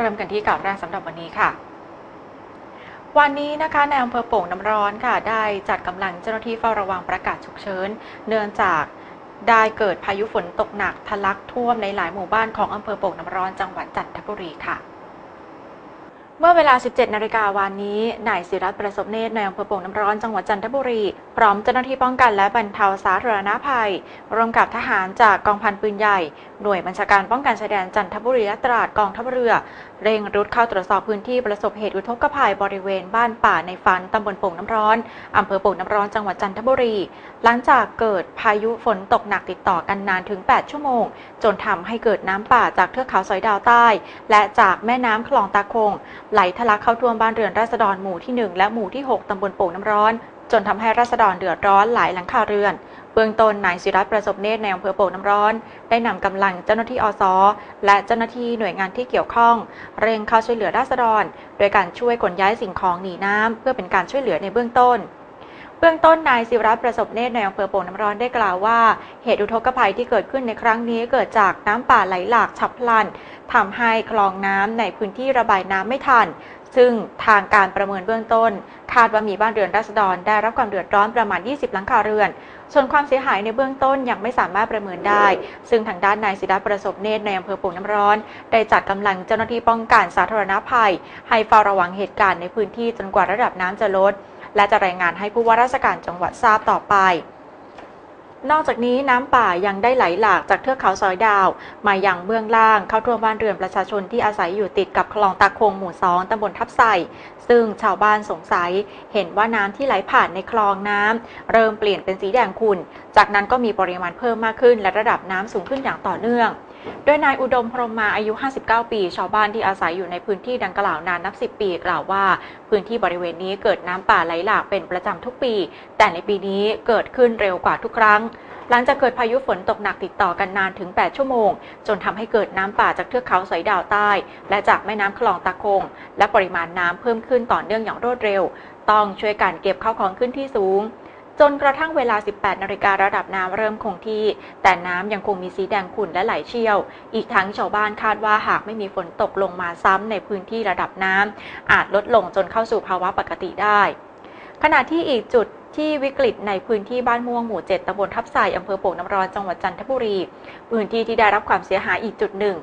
เริ่มกันที่ข่าวแรกสำหรับวันนี้ค่ะวันนี้นะคะในอำเภอโป่งน้ำร้อนค่ะ ได้จัดกำลังเจ้าหน้าที่เฝ้าระวังประกาศฉุกเฉินเนื่องจากได้เกิดพายุฝนตกหนักทะลักท่วมในหลายหมู่บ้านของอำเภอโป่งน้ำร้อนจังหวัดจันทบุรีค่ะ เมื่อเวลา 17 นาฬิกาวันนี้ นายศิรัตประสบเนตรในอำเภอโป่งน้ำร้อนจังหวัดจันทบุรี พร้อมเจ้าหน้าที่ป้องกันและบรรเทาสาธารณภัย ร่วมกับทหารจากกองพันปืนใหญ่ หน่วยบัญชาการป้องกันชายแดนจันทบุรีและตราดกองทัพเรือ เร่งรุดเข้าตรวจสอบพื้นที่ประสบเหตุอุทกภัยบริเวณบ้านป่าในฝันตำบลโป่งน้ำร้อนอำเภอโป่งน้ำร้อนจังหวัดจันทบุรี หลังจากเกิดพายุฝนตกหนักติดต่อกันนานถึง 8 ชั่วโมง จนทำให้เกิดน้ำป่าจากเทือกเขาสอยดาวใต้ และจากแม่น้ำคลองตาคงไหลทะลักเข้าท่วมบ้านเรือนราษฎรหมู่ที่ 1 และหมู่ที่ 6 ตำบลโป่งน้ำร้อน จนทำให้ราษฎรเดือดร้อนหลายหลังคาเรือน เบื้องต้นนายศิรัตประสบเนตรในอำเภอโป่งน้ำร้อน ได้นำกำลังเจ้าหน้าที่อสและเจ้าหน้าที่หน่วยงานที่เกี่ยวข้อง เร่งเข้าช่วยเหลือราษฎร โดยการช่วยขนย้ายสิ่งของหนีน้ำเพื่อเป็นการช่วยเหลือในเบื้องต้นเบื้องต้นนายศิรัตประสบเนตรในอำเภอโป่งน้ำร้อนได้กล่าวว่า เหตุอุทกภัยที่เกิดขึ้นในครั้งนี้เกิดจากน้ำป่าไหลหลากฉับพลัน ทำให้คลองน้ำในพื้นที่ระบายน้ำไม่ทัน ซึ่งทางการประเมินเบื้องต้น คาดว่ามีบ้านเรือนราษฎรได้รับความเดือดร้อนประมาณ 20 หลังคาเรือน ส่วนความเสียหายในเบื้องต้นยังไม่สามารถประเมินได้ ซึ่งทางด้านนายศิรัประสบเนตรในอำเภอโป่งน้ำร้อน ได้จัดกำลังเจ้าหน้าที่ป้องกันสาธารณภัย ให้เฝ้าระวังเหตุการณ์ในพื้นที่จนกว่าระดับน้ำจะลด และจะรายงานให้ผู้ว่าราชการจังหวัดทราบต่อไป นอกจากนี้น้ำป่ายังได้ไหลหลากจากเทือกเขาซอยดาว มายังเบื้องล่างเข้าท่วมบ้านเรือนประชาชนที่อาศัยอยู่ติดกับคลองตาคงหมู่สองตำบลทับไส่ซึ่งชาวบ้านสงสัย เห็นว่าน้ำที่ไหลผ่านในคลองน้ำเริ่มเปลี่ยนเป็นสีแดงขุ่น จากนั้นก็มีปริมาณเพิ่มมากขึ้นและระดับน้ำสูงขึ้นอย่างต่อเนื่อง โดยนายอุดมพรมมาอายุ 59 ปี ชาวบ้านที่อาศัยอยู่ในพื้นที่ดังกล่าวนานนับ 10 ปีกล่าวว่า พื้นที่บริเวณนี้เกิดน้ำป่าไหลหลากเป็นประจำทุกปี แต่ในปีนี้เกิดขึ้นเร็วกว่าทุกครั้ง หลังจากเกิดพายุฝนตกหนักติดต่อกันนานถึง 8 ชั่วโมง จนทำให้เกิดน้ำป่าจากเทือกเขาสอยดาวใต้ และจากแม่น้ำคลองตะคง และปริมาณน้ำเพิ่มขึ้นต่อเนื่องอย่างรวดเร็ว ต้องช่วยกันเก็บข้าวของขึ้นที่สูง จนกระทั่งเวลา 18 นาฬิการะดับน้ำเริ่มคงที่ แต่น้ำยังคงมีสีแดงขุ่นและไหลเชี่ยว อีกทั้งชาวบ้านคาดว่าหากไม่มีฝนตกลงมาซ้ำในพื้นที่ระดับน้ำอาจลดลงจนเข้าสู่ภาวะปกติได้ ขณะที่อีกจุดที่วิกฤตในพื้นที่บ้านม่วงหมู่7ตำบลทับไส่อำเภอโป่งน้ำร้อนจังหวัดจันทบุรี พื้นที่ที่ได้รับความเสียหายอีกจุดหนึ่ง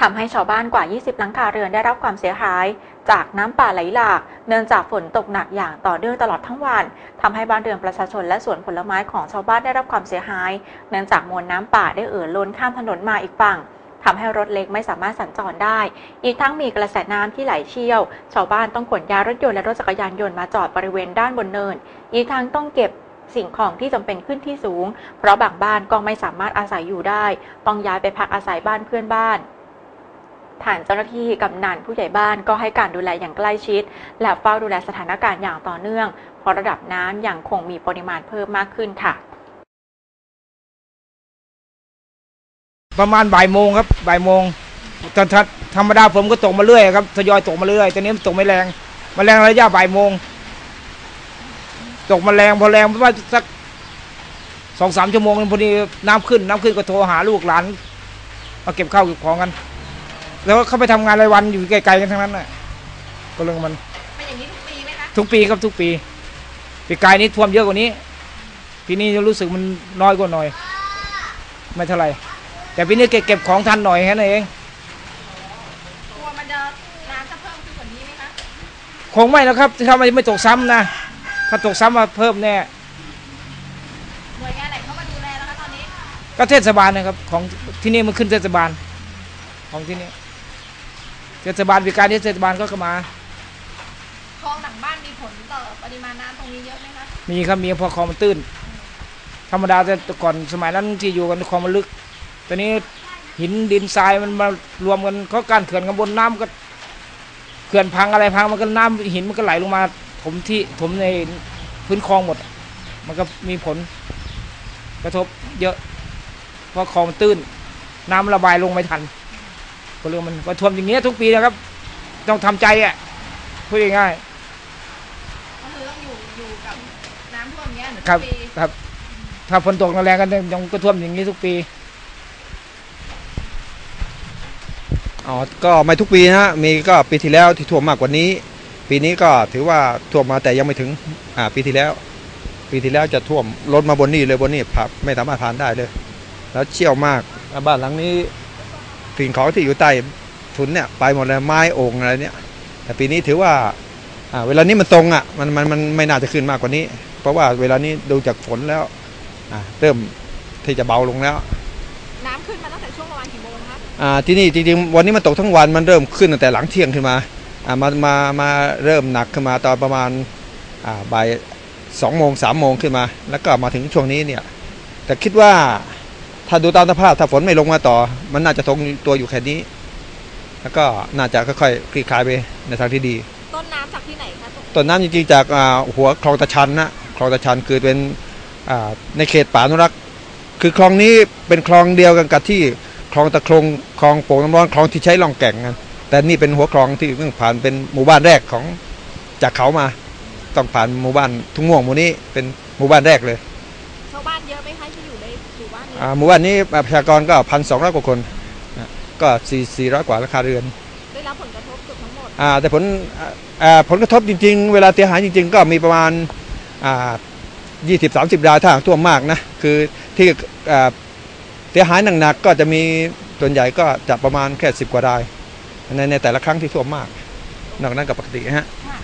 ทำให้ชาวบ้านกว่า 20 หลังคาเรือนได้รับความเสียหาย จากน้ำป่าไหลหลาก เนื่องจากฝนตกหนักอย่างต่อเนื่องตลอดทั้งวันทำให้บ้านเรือนประชาชนและสวนผลไม้ของชาวบ้านได้รับความเสียหาย เนื่องจากมวลน้ำป่าได้เอ่อล้นข้ามถนนมาอีกฝั่งทำให้รถเล็กไม่สามารถสัญจรได้ อีกทั้งมีกระแสน้ำที่ไหลเชี่ยว ชาวบ้านต้องขนย้ายรถยนต์และรถจักรยานยนต์มาจอดบริเวณด้านบนเนิน อีกทั้งต้องเก็บสิ่งของที่จำเป็นขึ้นที่สูง เพราะบางบ้านก็ไม่สามารถอาศัยอยู่ได้ ต้องย้ายไปพักอาศัยบ้านเพื่อนบ้าน ฐานเจ้าหน้าที่กำนันผู้ใหญ่บ้านก็ให้การดูแลอย่างใกล้ชิด และเฝ้าดูแลสถานการณ์อย่างต่อเนื่อง เพราะระดับน้ำยังคงมีปริมาณเพิ่มมากขึ้นค่ะ ประมาณบ่ายโมงครับบ่ายโมงตอนธรรมดาฝนก็ตกมาเรื่อยครับทยอยตกมาเรื่อยตอนนี้มันตกไม่แรงมาแรงระยะบ่ายโมงตกมาแรงพอแรงประมาณสักสองสามชั่วโมงพอดีน้ำขึ้นน้ำขึ้นก็โทรหาลูกหลานมาเก็บข้าวเก็บของกัน แล้วก็เข้าไปทำงานรายวันอยู่ไกลๆกันทั้งนั้นน่ะก็เรื่องมันเป็นอย่างนี้ทุกปีไหมคะทุกปีครับทุกปีปีกายนี้ท่วมเยอะกว่านี้ปีนี้จะรู้สึกมันน้อยกว่าหน่อย ไม่เท่าไหร่แต่ปีนี้เก็บเก็บของทันหน่อยแค่นั้นเองกลัวมันจะน้ำจะเพิ่มขึ้นกว่านี้ไหมคะคงไม่แล้วครับถ้าไม่ไม่ตกซ้ำนะถ้าตกซ้ำมาเพิ่มแน่หน่วยงานไหนเข้ามาดูแลแล้วคะตอนนี้ ก็เทศบาลนะครับของที่นี่มันขึ้นเทศบาลของที่นี่ เทศบาลวิการที่เทศบาลก็เข้ามาคลองหลังบ้านมีผลต่อปริมาณน้ำตรงนี้เยอะไหมคะมีครับมีพอคลองมันตื้น ธรรมดาแต่ก่อนสมัยนั้นที่อยู่กันคลองมันลึกตอนนี้หินดินทรายมันมารวมกันเขาการเขื่อนกันบนน้ำก็เขื่อนพังอะไรพังมันก็น้ำหินมันก็ไหลลงมาถมที่ถมในพื้นคลองหมด มันก็มีผลกระทบเยอะ เพราะคลองมันตื้น น้ำระบายลงไม่ทัน ก็เรื่องมันก็ท่วมอย่างเงี้ยทุกปีนะครับ ต้องทำใจอะพูดง่ายๆก็คือต้องอยู่อยู่กับน้ำท่วมเงี้ยเหมือนครัทุบกปีครับ ถ้าฝนตกแรงๆกันยังก็ท่วมอย่างนี้ทุกปีตอ๋อก็ไม่ทุกปีนะฮะมีก็ปีที่แล้วที่ท่วมมากกว่านี้ ปีนี้ก็ถือว่าท่วมมาแต่ยังไม่ถึงอ่าปีที่แล้ว ปีที่แล้วจะท่วมรถมาบนนี่เลยบนนี่ผับไม่สามารถผ่านได้เลย แล้วเชี่ยวมากอ่าบ้านหลังนี้ สิ่งของที่อยู่ใต้ถุนเนี่ยไปหมดเลยไม้โอ่งอะไรเนี่ย แต่ปีนี้ถือว่าอ่าเวลานี้มันตรงอะมันมันมันไม่น่าจะขึ้นมากกว่านี้ เพราะว่าเวลานี้ดูจากฝนแล้วอ่าเริ่มที่จะเบาลงแล้ว น้ำขึ้นมาตั้งแต่ช่วงประมาณกี่โมงคะอ่าที่นี่จริงๆวันนี้มันตกทั้งวันมันเริ่มขึ้นตั้งแต่หลังเที่ยงขึ้นมาอ่ามามามาเริ่มหนักขึ้นมาตอนประมาณอ่าบ่ายสองโมงสามโมงขึ้นมา แล้วก็มาถึงช่วงนี้เนี่ยแต่คิดว่า ถ้าดูตามสภาพถ้าฝนไม่ลงมาต่อ มันน่าจะทรงตัวอยู่แค่นี้ แล้วก็น่าจะค่อยๆคลี่คลายไปในทางที่ดี ต้นน้ำจากที่ไหนคะตกต้นน้ำจริงๆจากอ่าหัวคลองตะชันนะคลองตะชันคือเป็นอ่าในเขตป่าอนุรักษ์คือคลองนี้เป็นคลองเดียวกันกับที่คลองตะคงคลองโป่งน้ำร้อนคลองที่ใช้ล่องแก่งกันแต่นี่เป็นหัวคลองที่เพิ่งผ่านเป็นหมู่บ้านแรกของจากเขามา ต้องผ่านหมู่บ้านทุ่งม่วงหมู่นี้เป็นหมู่บ้านแรกเลยชาวบ้านเยอะไหมคะที่อยู่ใน หมู่บ้านนี้อ่าหมู่บ้านนี้ประชากรก็พันสองร้อยกว่าคนนะก็สี่สี่ร้อยกว่าราคาเรือนได้รับผลกระทบเกือบทั้งหมดอ่าแต่ผลอ่าอ่าผลกระทบจริง ๆ เวลาเสียหายจริง ๆ ก็มีประมาณอ่ายี่สิบสามสิบรายถ้าหากท่วมมากนะคือที่อ่าเสียหายหนักๆก็จะมีส่วนใหญ่ก็จะประมาณแค่สิบกว่ารายในในแต่ละครั้งที่ท่วมมาก นอกนั้นก็ปกติฮะค่ะ